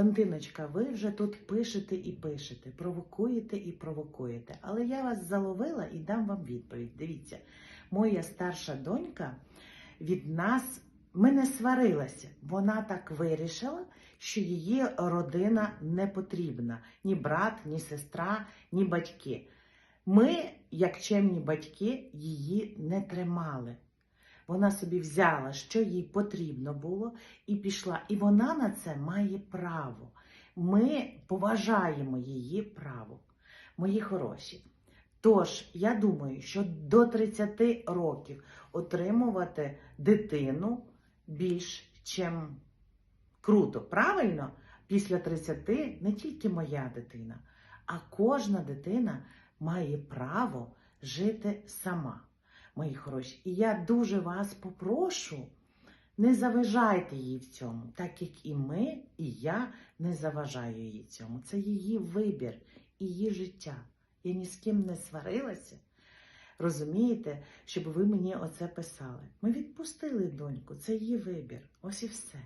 Валентиночка, ви вже тут пишете і пишете, провокуєте і провокуєте. Але я вас заловила і дам вам відповідь. Дивіться, моя старша донька від нас ми не сварилася. Вона так вирішила, що її родина не потрібна. Ні брат, ні сестра, ні батьки. Ми, як чемні батьки, її не тримали. Вона собі взяла, що їй потрібно було, і пішла. І вона на це має право. Ми поважаємо її право, мої хороші. Тож, я думаю, що до 30 років отримувати дитину більш чим круто. Правильно? Після 30 не тільки моя дитина, а кожна дитина має право жити сама, мої хороші. І я дуже вас попрошу, не заважайте їй в цьому, так як і ми, і я не заважаю їй цьому. Це її вибір, її життя. Я ні з ким не сварилася. Розумієте, щоб ви мені оце писали. Ми відпустили доньку, це її вибір. Ось і все.